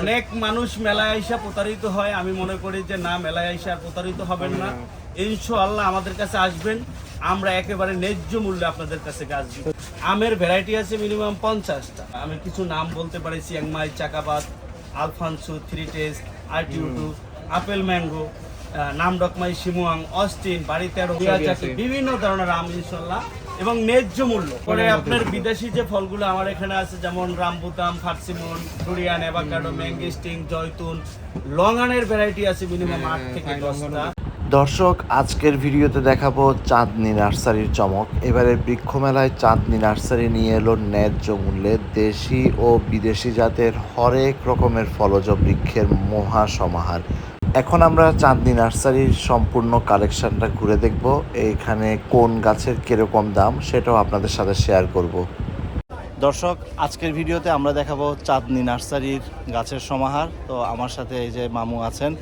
অনেক মানুষ মেলায় আইসা প্রতারিত হয়। আমি মনে করি যে না মেলায় আইসা আর প্রতারিত হবেন না। ইনশাআল্লাহ আমাদের কাছে আসবেন। আমরা একেবারে ন্যায্য মূল্যে আপনাদের কাছে গাছ দিব। আমের ভ্যারাইটি আছে মিনিমাম পঞ্চাশটা। আমি কিছু নাম বলতে পারি চিয়াংমাই চাকাবাদ Alphonso three taste আরটিউটু apple mango Nam Dok Mai শিমুয়াং Austin বাড়িতে আরও বিভিন্ন ধরনের আম ইনশাল্লাহ এবং ন্যায্য মূল্য। পরে আপনার বিদেশি যে ফলগুলো আমার এখানে আছে যেমন rambutan persimmon durian avocado mangosteen Joytun লংআনের ভ্যারাইটি আছে মিনিমাম আট থেকে দশটা। দর্শক আজকের ভিডিওতে দেখাবো চাঁদনি নার্সারির চমক। এবারে বৃক্ষ মেলায় চাঁদনি নার্সারি নিয়ে এলো ন্যায্য মূল্যে দেশি ও বিদেশি জাতের হরেক রকমের ফলজ বৃক্ষের মহা সমাহার এখন আমরা চাঁদনি নার্সারির সম্পূর্ণ কালেকশনটা ঘুরে দেখব এখানে কোন গাছের কীরকম দাম সেটাও আপনাদের সাথে শেয়ার করব। দর্শক আজকের ভিডিওতে আমরা দেখাবো চাঁদনি নার্সারির গাছের সমাহার। তো আমার সাথে এই যে মামু আছেন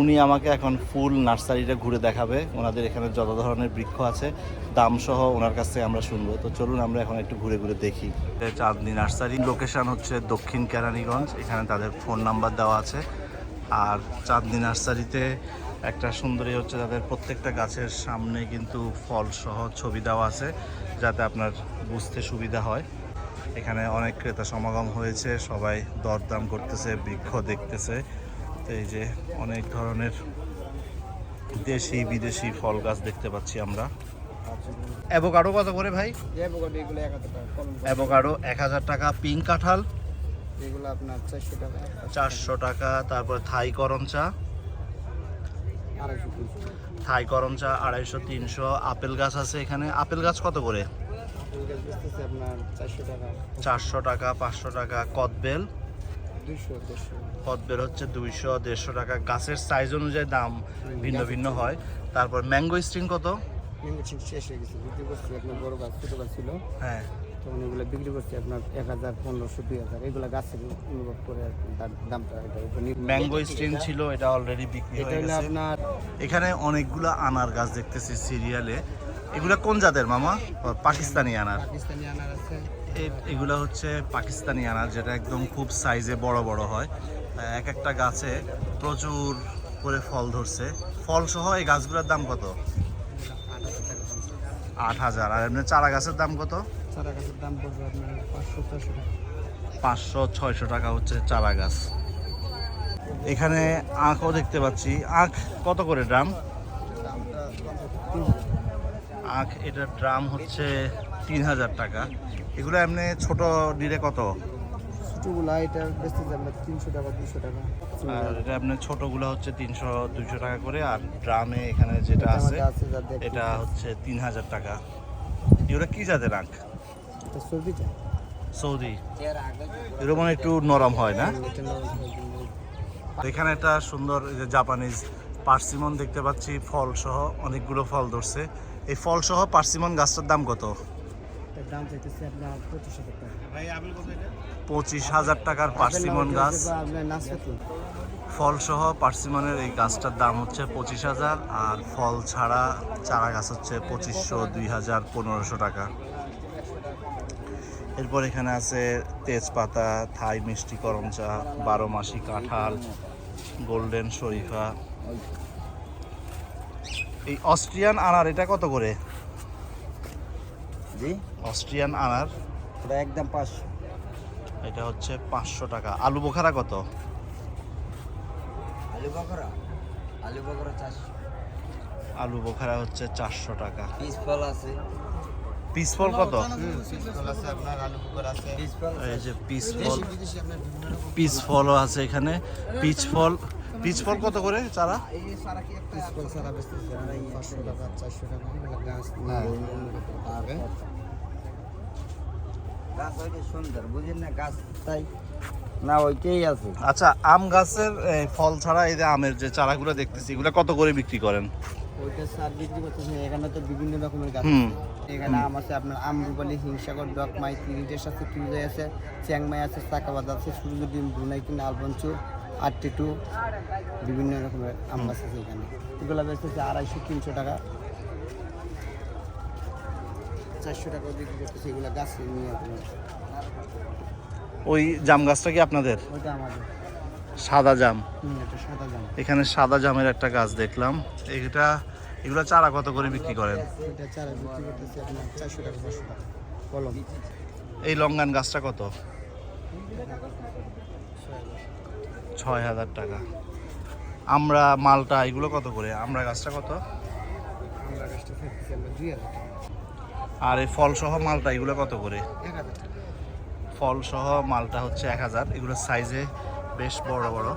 উনি আমাকে এখন ফুল নার্সারিটা ঘুরে দেখাবে। ওনাদের এখানে যত ধরনের বৃক্ষ আছে দাম সহ ওনার কাছ থেকে আমরা শুনব। তো চলুন আমরা এখন একটু ঘুরে ঘুরে দেখি। চাঁদনি নার্সারি। লোকেশন হচ্ছে দক্ষিণ কেরানীগঞ্জ। এখানে তাদের ফোন নাম্বার দেওয়া আছে। আর চাঁদনি নার্সারিতে একটা সুন্দরী হচ্ছে তাদের প্রত্যেকটা গাছের সামনে কিন্তু ফল সহ ছবি দেওয়া আছে যাতে আপনার বুঝতে সুবিধা হয়। এখানে অনেক ক্রেতা সমাগম হয়েছে সবাই দরদাম করতেছে বৃক্ষ দেখতেছে। তো এই যে অনেক ধরনের দেশি বিদেশি ফল গাছ দেখতে পাচ্ছি আমরা। অ্যাভোকাডো কত করে ভাই? অ্যাভোকাডো এক হাজার টাকা পিঙ্ক কাঁঠাল। এগুলো আপনার চারশো টাকা। চারশো টাকা তারপর থাই করম চা। থাই করম চা আড়াইশো তিনশো। আপেল গাছ আছে এখানে। আপেল গাছ কত করে? চারশো টাকা। পাঁচশো টাকা। কদবেল? কদবেল হচ্ছে দুইশো দেড়শো টাকা। গাছের সাইজ অনুযায়ী দাম ভিন্ন ভিন্ন হয়। তারপর ম্যাঙ্গো স্ট্রিং কত? ম্যাঙ্গো ঠিক শেষ হয়ে গেছে। বিক্রি করছি আপনার বড় গাছ ছোটো গাছ ছিল। হ্যাঁ। তখন এগুলো বিক্রি করছি আপনার এক হাজার পনেরোশো দুই হাজার। এগুলো গাছের অনুভব করে দামটা ম্যাঙ্গো স্ট্রিং ছিল এটা অলরেডি বিক্রি হয়ে গেছে। আপনার এখানে অনেকগুলো আনার গাছ দেখতেছি সিরিয়ালে। এগুলা কোন জাতের মামা? পাকিস্তানি আনার। পাকিস্তানি আনার আছে। এগুলা হচ্ছে পাকিস্তানি আনার যেটা একদম খুব সাইজে বড় বড় হয়। এক একটা গাছে প্রচুর করে ফল ধরছে। ফল সহ এই গাছগুলোর দাম কত? আট হাজার আট হাজার। আর এমনি চারা গাছের দাম কত? চারা গাছের দাম পড়বে আপনার পাঁচশো চারশো টাকা। পাঁচশো ছয়শো টাকা হচ্ছে চারা গাছ এখানে আখও দেখতে পাচ্ছি। আখ কত করে ড্রাম? আখ এটার ড্রাম হচ্ছে তিন হাজার টাকা। এগুলো এমনি ছোট ডিরে কত? ছোটোগুলা এটা তিনশো টাকা দুশো টাকা। আর এটা আপনার ছোটগুলো হচ্ছে তিনশো দুইশো টাকা করে। আর ড্রামে এখানে যেটা আছে এটা হচ্ছে তিন হাজার টাকা। এগুলো কি জাতের আখ? এটা সর্দিটা সৌদি। মানে একটু নরম হয় না? এখানে একটা সুন্দর জাপানিজ পার্সিমন দেখতে পাচ্ছি ফল সহ অনেকগুলো ফল ধরছে। এই ফল সহ পার্সিমন গাছটার দাম কত? দাম চাইতেছে আপনার পঁচিশ হাজার টাকা। পঁচিশ হাজার টাকার পার্সিমন গাছ। ফল সহ পার্সিমনের এই গাছটার দাম হচ্ছে পঁচিশ হাজার আর ফল ছাড়া চারা গাছ হচ্ছে পঁচিশশো দুই হাজার পনেরোশো টাকা। এরপর এখানে আছে তেজপাতা থাই মিষ্টি করম চা বারো মাসি কাঁঠাল গোল্ডেন শরীফা এই অস্ট্রিয়ান আনার এটা কত করে? জি? অস্ট্রিয়ান আনার? ওটা একদম পাঁচশো। এটা হচ্ছে পাঁচশো টাকা। আলু বোখারা কত? আলু বকরা আলু বকরা চারশো। আলু বোখারা হচ্ছে চারশো টাকা। পিস ফল আছে। পিস ফল কত? এই যে পিস ফল বিদেশি আপনার বিভিন্ন রকম পিস ফলও আছে এখানে। পিচ ফল পিচ ফল কত করে চারা? পিস ফল বেচতেছে পাঁচশো টাকা চারশো টাকা এগুলো গাছ পাবে গাছ ওইটা সুন্দর বুঝেন না গাছ তাই না ওইটাই আছে। আচ্ছা আম গাছের ফল ছাড়া এই যে আমের যে চারাগুলো দেখতেছি এগুলো কত করে বিক্রি করেন? ওইটা এখানে তো বিভিন্ন রকমের গাছ আছে। এখানে আম আছে আপনার আমরুপালি হিংসাগর ডকমাই কিরিটের সাথে কিউজাই আছে চ্যাংমাই আছে চাকাবাদ আছে সূর্যডিম ব্রুনাই কিনা আলবঞ্চু আটটি টু বিভিন্ন রকমের আম গাছ আছে এখানে। এগুলো বেচতেছে আড়াইশো তিনশো টাকা। চারশো টাকা বিক্রি করতেছে এগুলো গাছ নিয়ে। আপনার ওই জাম গাছটা কি আপনাদের? ওইটা আমাদের। সাদা জাম। এখানে সাদা জামের একটা গাছ দেখলাম। এটা এগুলো চারা কত করে বিক্রি করেন? এই লঙ্গান গাছটা কত? ছয় হাজার টাকা। আমরা মালটা এগুলো কত করে? আমরা গাছটা কত? আর এই ফল সহ মালটা এগুলো কত করে? এক হাজার টাকা। ফল সহ মালটা হচ্ছে এক হাজার। এগুলো সাইজে বেশ বড় বড়।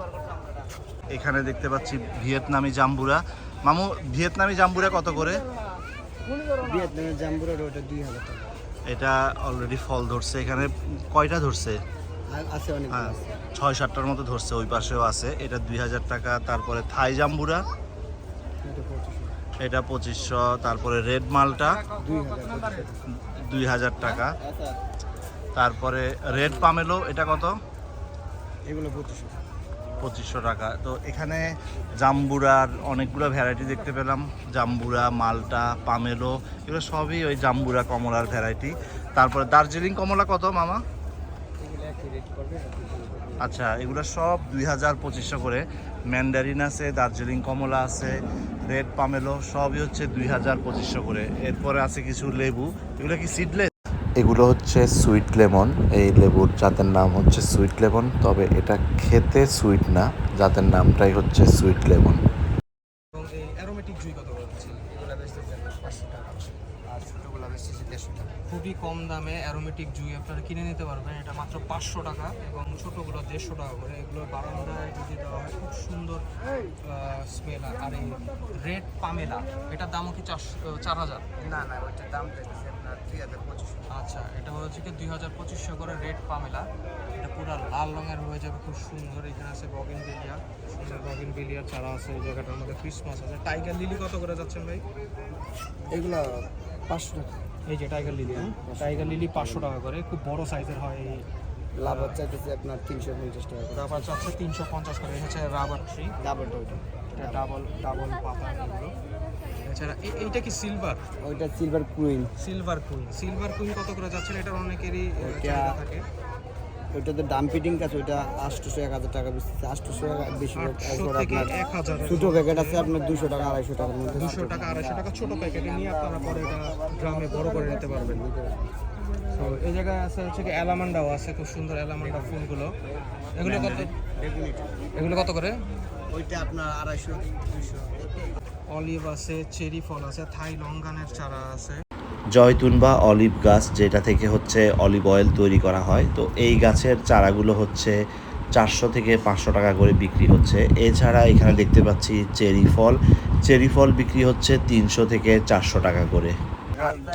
এখানে দেখতে পাচ্ছি ভিয়েতনামি জাম্বুরা। মামু ভিয়েতনামি জাম্বুরা কত করে? ভিয়েতনামের জাম্বুরের ওটা দুই হাজার টাকা। এটা অলরেডি ফল ধরছে। এখানে কয়টা ধরছে? আছে অনেক হ্যাঁ ছয় সাতটার মতো ধরছে ওই পাশেও আছে। এটা দুই হাজার টাকা তারপরে থাই জাম্বুরা। এটা পঁচিশশো। তারপরে রেড মালটা। দুই হাজার টাকা। তারপরে রেড পামেলো এটা কত? এগুলো পঁচিশশো। পঁচিশশো টাকা। তো এখানে জাম্বুরার অনেকগুলো ভ্যারাইটি দেখতে পেলাম। জাম্বুরা মালটা পামেলো এগুলো সবই ওই জাম্বুরা কমলার ভ্যারাইটি তারপরে দার্জিলিং কমলা কত মামা? আচ্ছা এগুলো সব দুই হাজার পঁচিশশো করে। ম্যান্ডারিন আছে দার্জিলিং কমলা আছে রেড পামেলো সবই হচ্ছে দুই হাজার পঁচিশশো করে। এরপরে আছে কিছু লেবু। এগুলো কি সিডলেস এগুলো হচ্ছে সুইট লেমন এই লেবুর জাতের নাম হচ্ছে সুইট লেমন তবে এটা খেতে সুইট না জাতের নামটাই হচ্ছে সুইট লেমন এবং এই অ্যারোমেটিক জুই কত করে দিচ্ছেন? এগুলো বেচতেছি আপনার পাঁচশো টাকা। আর ছোটোগুলো বেচতেছি দেড়শো টাকা। খুবই কম দামে অ্যারোমেটিক জুই আপনারা কিনে নিতে পারবেন এটা মাত্র পাঁচশো টাকা এবং ছোটোগুলো দেড়শো টাকা করে। এগুলো বারান্দায় যদি দেওয়া হয় খুব সুন্দর স্মেল আর এই রেড পামেলা এটার দামও কি চারশো চার হাজার? না না ওইটার দাম আপনার দুই হাজার পঁচিশশো। আচ্ছা এটা হচ্ছে কি দুই হাজার পঁচিশশো করে রেড পামেলা। এটা পুরো লাল রঙের হয়ে যাবে খুব সুন্দর। এখানে আছে বগিন বিলিয়া। সুন্দর বগিন বিলিয়ার চারা আছে এই জায়গাটার মধ্যে ক্রিসমাস আছে। টাইগার লিলি কত করে যাচ্ছেন ভাই? এগুলো পাঁচশো টাকা। এই যে টাইগার লিলি টাইগার লিলি পাঁচশো টাকা। করে। খুব বড় সাইজের হয় এই লাভ চাইতেছি আপনার তিনশো পঞ্চাশ টাকা রাবার চাচ্ছে তিনশো পঞ্চাশ করে। হচ্ছে রাবার ট্রি ওইটা এটা ডাবল ডাবল পাতা এগুলো। এছাড়া এইটা কি সিলভার ওইটা silver queen silver queen silver queen কত করে যাচ্ছেন? এটা অনেকেরই চাহিদা থাকে। ওইটা তো দাম ফিটিং আছে ওইটা আটশোশো এক হাজার টাকা বেচতেছে আটশোশো বেশি এক হাজার ছোটো প্যাকেট আছে আপনার দুশো টাকা আড়াইশো টাকার মধ্যে দুশো টাকা আড়াইশো টাকা ছোট প্যাকেটে নিয়ে আপনারা পরে এটা গ্রামে বড় করে নিতে পারবেন। তো এই জায়গায় আছে হচ্ছে কি অ্যালামান্ডাও আছে খুব সুন্দর অ্যালামান্ডা ফুলগুলো। এগুলো কত এগুলো কত করে? ওইটা আপনার আড়াইশো দুশো অলিভ আছে চেরি ফল আছে থাই লঙ্গানের চারা আছে। জয়তুন বা অলিভ গাছ যেটা থেকে হচ্ছে অলিভ অয়েল তৈরি করা হয়। তো এই গাছের চারাগুলো হচ্ছে চারশো থেকে পাঁচশো টাকা করে বিক্রি হচ্ছে। এছাড়া এখানে দেখতে পাচ্ছি চেরি ফল। চেরি ফল বিক্রি হচ্ছে তিনশো থেকে চারশো টাকা করে।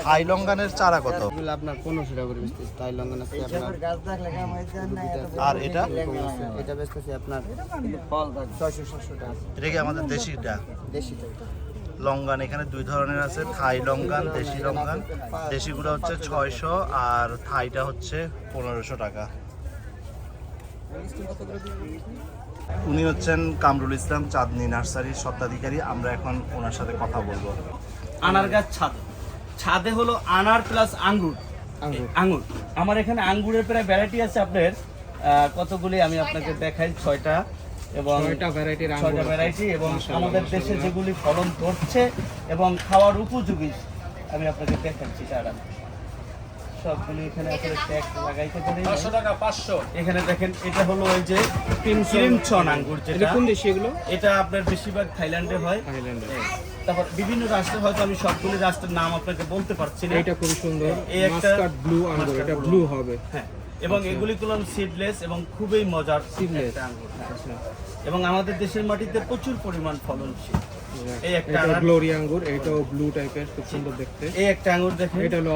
থাই লঙ্গানের চারা কত? আপনার পনেরোশো টাকা করে বেচতেছি। আছে আপনার আর এটা? এটা বেচতেছি আপনার ফল ছয়শো সাতশো টাকা। এটা কি আমাদের দেশিটা? দেশি লঙ্গান এখানে দুই ধরনের আছে থাই লঙ্গান দেশি লঙ্গান। দেশি দেশিগুলো হচ্ছে ছয়শো আর থাইটা হচ্ছে পনেরোশো টাকা। উনি হচ্ছেন কামরুল ইসলাম চাঁদনি নার্সারির স্বত্বাধিকারী। আমরা এখন ওনার সাথে কথা বলব। আনার গাছ ছাদ। ছাদে হলো আনার প্লাস আঙ্গুর। আঙ্গুর। আঙ্গুর। আমার এখানে আঙ্গুরের প্রায় ভ্যারাইটি আছে আপনার। কতগুলি আমি আপনাকে দেখাই ছয়টা। এবং ছয়টা ভ্যারাইটি এবং আমাদের দেশে যেগুলি ফলন ধরছে এবং খাওয়ার উপযোগী আমি আপনাকে দেখাচ্ছি তারা সবগুলি এখানে আসলে ট্যাগ লাগাইতে পারি। পাঁচশো টাকা পাঁচশো। এখানে দেখেন এটা হলো ওই যে ক্রিমছন আঙ্গুর যেটা। কোন দেশি এগুলো? এটা আপনার বেশিরভাগ থাইল্যান্ডে হয়। থাইল্যান্ডে। তারপর বিভিন্ন রাষ্ট্রে হয়তো আমি সবগুলি রাষ্ট্রের নাম আপনাকে বলতে পারছি না। এটা খুব সুন্দর। এই একটা- ব্লু আঙ্গুর এটা ব্লু। হবে। হ্যাঁ। এবং এগুলি করলাম সিডলেস এবং খুবই মজার হ্যাঁ। এবং আমাদের দেশের মাটিতে প্রচুর পরিমাণ ফলনশীল এই একটা গ্লোরি আঙ্গুর এটাও ব্লু টাইপের খুব সুন্দর দেখতে। এই একটা আঙ্গুর দেখেন। এটা হলো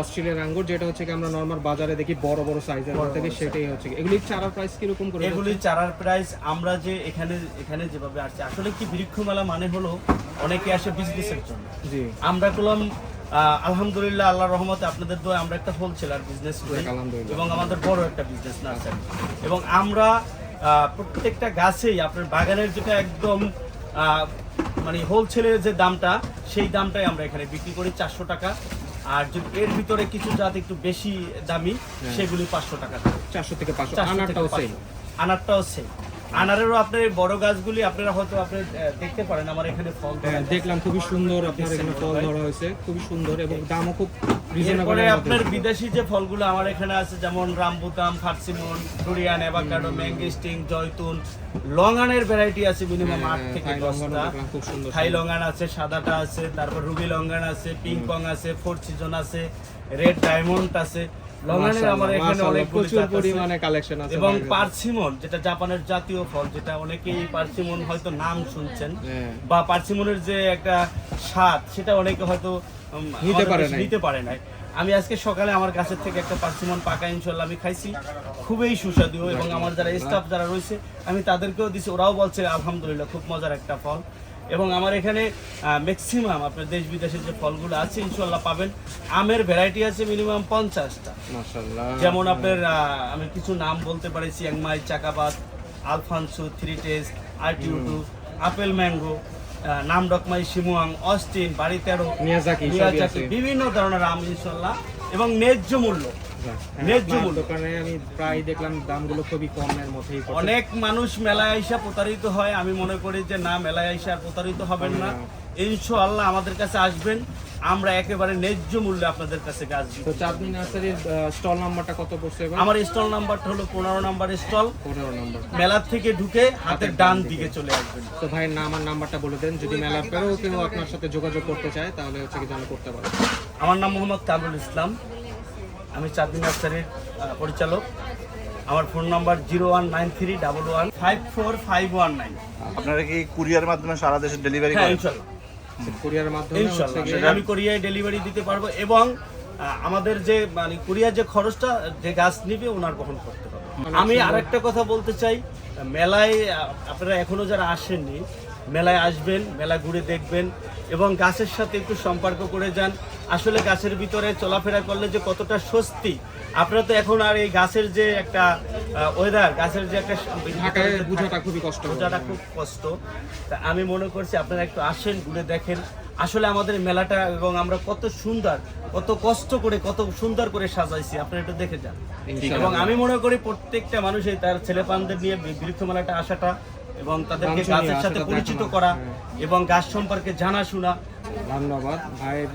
আঙ্গুর যেটা হচ্ছে কি আমরা নর্মাল বাজারে দেখি বড় বড় সাইজের থেকে সেটাই হচ্ছে এগুলি চারার প্রাইস করে এগুলি চারার প্রাইস আমরা যে এখানে এখানে যেভাবে আসছি আসলে কি বৃক্ষ মেলা মানে হলো অনেকে আসে বিজনেসের জন্য। জি। আমরা আলহামদুলিল্লাহ আল্লাহ রহমতে আপনাদের দোয়া আমরা একটা হোলসেলার বিজনেস করি এবং আমাদের বড় একটা বিজনেস নার্সারি এবং আমরা প্রত্যেকটা গাছেই আপনার বাগানের যেটা একদম মানে হোলসেলের যে দামটা সেই দামটাই আমরা এখানে বিক্রি করি চারশো টাকা। আর যদি এর ভিতরে কিছু জাত একটু বেশি দামি সেগুলি পাঁচশো টাকা চারশো থেকে পাঁচশো 400 আনারটাও 500 সেম আনারটাও সেম আনারেরও আপনার বড় গাছগুলি আপনারা হয়তো আপনি দেখতে পারেন আমার এখানে ফল হ্যাঁ, দেখলাম খুবই সুন্দর আপনার এখানে ফল ধরা হয়েছে খুবই সুন্দর এবং দামও খুব রিজনেবল আপনার বিদেশি যে ফলগুলো আমার এখানে আছে যেমন rambutan persimmon durian avocado mangosteen Joytun লঙ্গানের ভ্যারাইটি আছে মিনিমাম আট থেকে দশটা। খুব সুন্দর থাই লঙ্গান আছে সাদাটা আছে তারপর রুবি লঙ্গান আছে পিং পং আছে ফোর সিজন আছে রেড ডায়মন্ড আছে এবং পার্সিমন যেটা জাপানের জাতীয় ফল যেটা অনেকেই পার্সিমন হয়তো নাম শুনছেন হ্যাঁ। বা পার্সিমনের যে একটা স্বাদ সেটা অনেকে হয়তো নিতে পারে নাই। নিতে পারে নাই। আমি আজকে সকালে আমার কাছের থেকে একটা পার্সিমন পাকা ইনশাল্লাহ আমি খাইছি। খুবই সুস্বাদু এবং আমার যারা স্টাফ যারা রয়েছে আমি তাদেরকেও দিছি ওরাও বলছে আলহামদুলিল্লাহ খুব মজার একটা ফল। এবং আমার এখানে ম্যাক্সিমাম আপনার দেশ বিদেশের যে ফলগুলো আছে ইনশাল্লাহ পাবেন। আমের ভ্যারাইটি আছে মিনিমাম পঞ্চাশটা। যেমন আপনার আমি কিছু নাম বলতে পারি চিয়াংমাই চাকাবাদ আলফানসু থ্রি টেস্ট আরটিউ two apple mango Nam Dok Mai শিমুয়াং Austin বাড়ি তেরো মিয়াজাকি বিভিন্ন ধরনের আম ইনশাল্লাহ এবং ন্যায্য মূল্য। হ্যাঁ, ন্যায্য মূল্য। দোকানে আমি প্রায় দেখলাম দামগুলো খুবই কমের মধ্যেই অনেক মানুষ মেলায় আইসা প্রতারিত হয়। আমি মনে করি যে না মেলায় আইসা আর প্রতারিত হবেন না। ইনশাআল্লাহ আমাদের কাছে আসবেন। আমরা একেবারে ন্যায্য মূল্যে আপনাদের কাছে গাছ দিব। তো চাঁদনি নার্সারির স্টল নাম্বারটা কত পড়ছে আমার স্টল নাম্বারটা হলো পনেরো নাম্বার স্টল। পনেরো নম্বর। মেলার থেকে ঢুকে হাতের ডান দিকে চলে আসবেন। তো ভাইয়ের নাম আর নাম্বারটা বলে দেন। যদি মেলার পরেও কেউ আপনার সাথে যোগাযোগ করতে চায় তাহলে হচ্ছে কি যেন করতে পারে। আমার নাম মোহাম্মদ কামরুল ইসলাম। আমি চাঁদনি নার্সারির পরিচালক। আমার phone number zero one nine three double one five four five one nine. আপনারা কি কুরিয়ার মাধ্যমে সারা দেশে ডেলিভারি হ্যাঁ করেন? ইনশাল্লাহ। কুরিয়ারের মাধ্যমে ইনশাল্লাহ আমি কোরিয়ায় ডেলিভারি দিতে পারব এবং আমাদের যে মানে কোরিয়ার যে খরচটা যে গাছ নিবে ওনার বহন করতে হবে। আমি আরেকটা কথা বলতে চাই মেলায় আপনারা এখনও যারা আসেননি মেলায় আসবেন মেলা ঘুরে দেখবেন এবং গাছের সাথে একটু সম্পর্ক করে যান। আসলে গাছের ভিতরে চলাফেরা করলে যে কতটা স্বস্তি আপনারা তো এখন আর এই গাছের যে একটা ওয়েদার গাছের যে একটা বোঝাটা খুবই কষ্ট। বোঝাটা খুব কষ্ট। তা আমি মনে করছি আপনারা একটু আসেন ঘুরে দেখেন। আসলে আমাদের মেলাটা এবং আমরা কত সুন্দর কত কষ্ট করে কত সুন্দর করে সাজাইছি আপনারা একটু দেখে যান। এবং আমি মনে করি প্রত্যেকটা মানুষই তার ছেলেপানদের নিয়ে বৃক্ষ মেলাটা আসাটা এবং তাদেরকে গাছের সাথে পরিচিত করা। এবং গাছ সম্পর্কে জানাশোনা। ধন্যবাদ। ভাইয়ের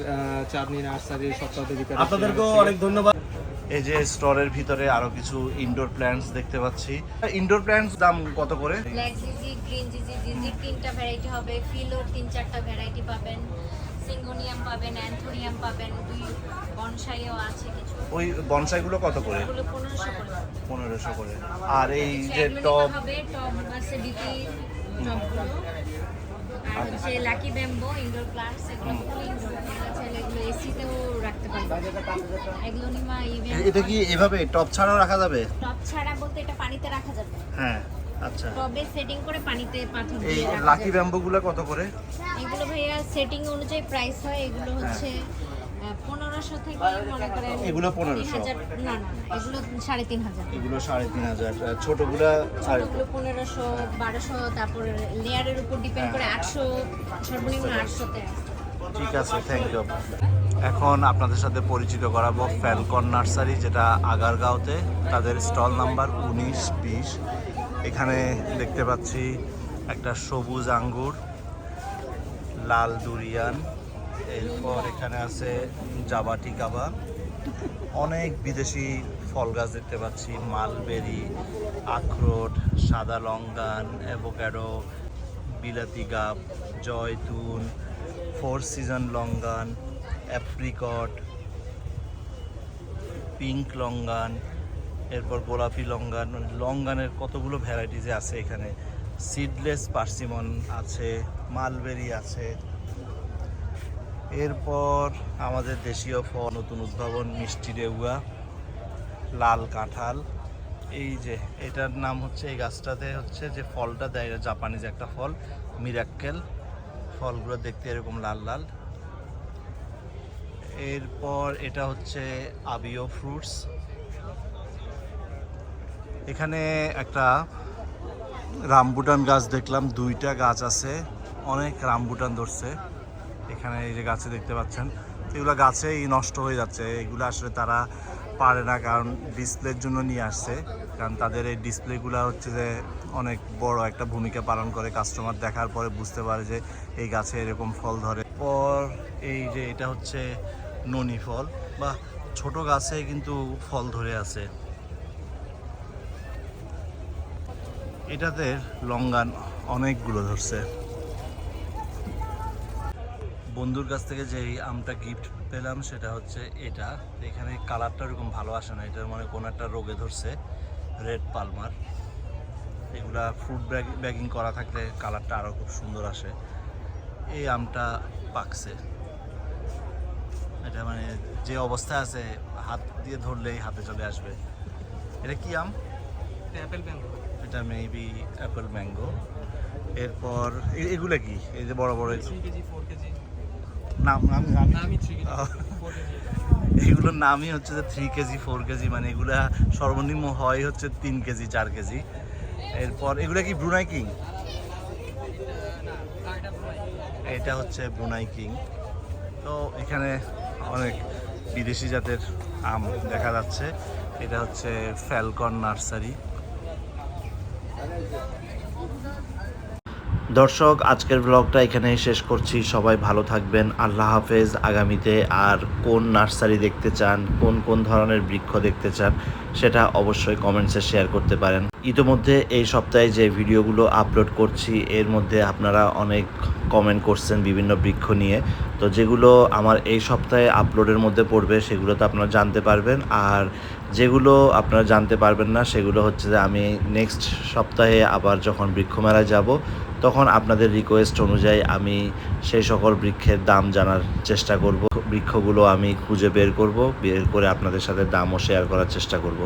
চাঁদনি নার্সারির সপ্তাহাধিকারী আপনাদেরকেও অনেক ধন্যবাদ। এই যে স্টোরের ভিতরে আরও কিছু ইনডোর প্ল্যান্টস দেখতে পাচ্ছি। ইনডোর প্ল্যান্টস দাম কত করে? ব্ল্যাক জিজি গ্রিন জিজি জিজির তিনটা ভ্যারাইটি হবে। ফিলোর তিন চারটা ভ্যারাইটি পাবেন। সিঙ্গোনিয়াম পাবেন অ্যান্থোনিয়াম পাবেন দুই বনসাইও আছে কিছু। ওই বনসাইগুলো কত করে? ওগুলো পনেরোশো করে। পনেরোশো করে। আর এই যে হচ্ছে লাকি ব্যাম্বো ইনডোর প্লান্টস এগুলো ইনডোর এগুলো এসিতেও রাখতে এগুলো নিমা এটা কি এভাবে টব ছাড়াও রাখা যাবে? টব ছাড়া বলতে এটা পানিতে রাখা যাবে। হ্যাঁ আচ্ছা। টবে সেটিং করে পানিতে পাথর এই দিয়ে রাখা লাকি ব্যাম্বুগুলো কত করে? এগুলো ভাইয়া সেটিং অনুযায়ী প্রাইস হয়। এগুলো হচ্ছে পনেরোশো থেকে মনে করেন এগুলো 1500 তিন হাজার না এগুলো সাড়ে তিন হাজার। এগুলো সাড়ে তিন হাজার। আর ছোটগুলা সাড়ে ছোটগুলো পনেরোশো বারোশো তারপর লেয়ারের উপর ডিপেন্ড করে আটশো সর্বনিম্ন আটশোতে ঠিক আছে থ্যাংক ইউ এখন আপনাদের সাথে পরিচিত করাবো ফ্যালকন নার্সারি যেটা আগারগাঁওতে। তাদের স্টল নাম্বার উনিশ বিশ। এখানে দেখতে পাচ্ছি একটা সবুজ আঙ্গুর লাল দুরিয়ান এরপর এখানে আছে জাবাটি কাবা অনেক বিদেশি ফল গাছ দেখতে পাচ্ছি, মালবেরি, আখরোট, সাদা লঙ্গান অ্যাভোক্যাডো বিলাতি গাব, Joytun, four season longan apricot, pink longan এরপর গোলাপি লঙ্গান লঙ্গানের কতগুলো ভ্যারাইটিজে আছে এখানে? সিডলেস পার্সিমন আছে, মালবেরি আছে এরপর আমাদের দেশীয় ফল, নতুন উদ্ভাবন, মিষ্টি রেউয়া, লাল কাঁঠাল। এই যে, এটার নাম হচ্ছে, এই গাছটাতে হচ্ছে যে ফলটা দেয়, জাপানিজ একটা ফল, মিরাক্কেল। ফলগুলো দেখতে এরকম লাল লাল। এরপর এটা হচ্ছে আবিও ফ্রুটস। এখানে একটা রামবুটান গাছ দেখলাম, দুইটা গাছ আছে, অনেক রামবুটান ধরছে। এখানে এই যে গাছে দেখতে পাচ্ছেন, এগুলো গাছেই নষ্ট হয়ে যাচ্ছে। এগুলো আসলে তারা পারে না, কারণ ডিসপ্লের জন্য নিয়ে আসছে। কারণ তাদের এই ডিসপ্লেগুলো হচ্ছে যে অনেক বড় একটা ভূমিকা পালন করে। কাস্টমার দেখার পরে বুঝতে পারে যে এই গাছে এরকম ফল ধরে। পর এই যে এটা হচ্ছে ননি ফল। বা ছোট গাছে কিন্তু ফল ধরে আছে। এটাতে লঙ্গান অনেকগুলো ধরছে। বন্ধুর কাছ থেকে যে আমটা গিফট পেলাম সেটা হচ্ছে এটা। এখানে কালারটা ওরকম ভালো আসে না এটার মানে কোনো একটা রোগে ধরছে রেড পালমার এগুলা ফ্রুট ব্যাগ ব্যাগিং করা থাকলে কালারটা আরও খুব সুন্দর আসে। এই আমটা পাকছে। এটা মানে যে অবস্থায় আছে হাত দিয়ে ধরলেই হাতে চলে আসবে। এটা কি আম? অ্যাপেল ম্যাঙ্গো এটা মেবি অ্যাপেল ম্যাঙ্গো এরপর এগুলো কি? এই যে বড় বড় কেজি নাম আমি এগুলোর নামই হচ্ছে যে থ্রি কেজি ফোর কেজি মানে এগুলা সর্বনিম্ন হয় হচ্ছে তিন কেজি চার কেজি। এরপর এগুলা কি ব্রুনাই কিং এটা হচ্ছে ব্রুনাই কিং তো এখানে অনেক বিদেশি জাতের আম দেখা যাচ্ছে। এটা হচ্ছে ফ্যালকন নার্সারি দর্শক, আজকের ব্লগটা এখানেই শেষ করছি। সবাই ভালো থাকবেন। আল্লাহ হাফেজ। আগামীতে আর কোন নার্সারি দেখতে চান, কোন কোন ধরনের বৃক্ষ দেখতে চান, সেটা অবশ্যই কমেন্টসে শেয়ার করতে পারেন। ইতোমধ্যে এই সপ্তাহে যে ভিডিওগুলো আপলোড করছি, এর মধ্যে আপনারা অনেক কমেন্ট করছেন বিভিন্ন বৃক্ষ নিয়ে। তো যেগুলো আমার এই সপ্তাহে আপলোডের মধ্যে পড়বে, সেগুলো তো আপনারা জানতে পারবেন। আর যেগুলো আপনারা জানতে পারবেন না, সেগুলো হচ্ছে যে আমি নেক্সট সপ্তাহে আবার যখন বৃক্ষ মেলায় যাব, তখন আপনাদের রিকোয়েস্ট অনুযায়ী আমি সেই সকল বৃক্ষের দাম জানার চেষ্টা করব। বৃক্ষগুলো আমি খুঁজে বের করব, বের করে আপনাদের সাথে দামও শেয়ার করার চেষ্টা করব।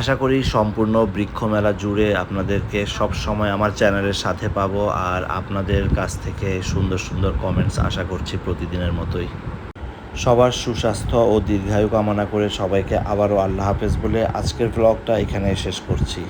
আশা করি সম্পূর্ণ বৃক্ষমেলা জুড়ে আপনাদেরকে সব সময় আমার চ্যানেলের সাথে পাবো, আর আপনাদের কাছ থেকে সুন্দর সুন্দর কমেন্টস আশা করছি প্রতিদিনের মতোই। সবার সুস্বাস্থ্য ও দীর্ঘায়ু কামনা করে সবাইকে আবারও আল্লাহ হাফেজ বলে আজকের ব্লগটা এখানে শেষ করছি।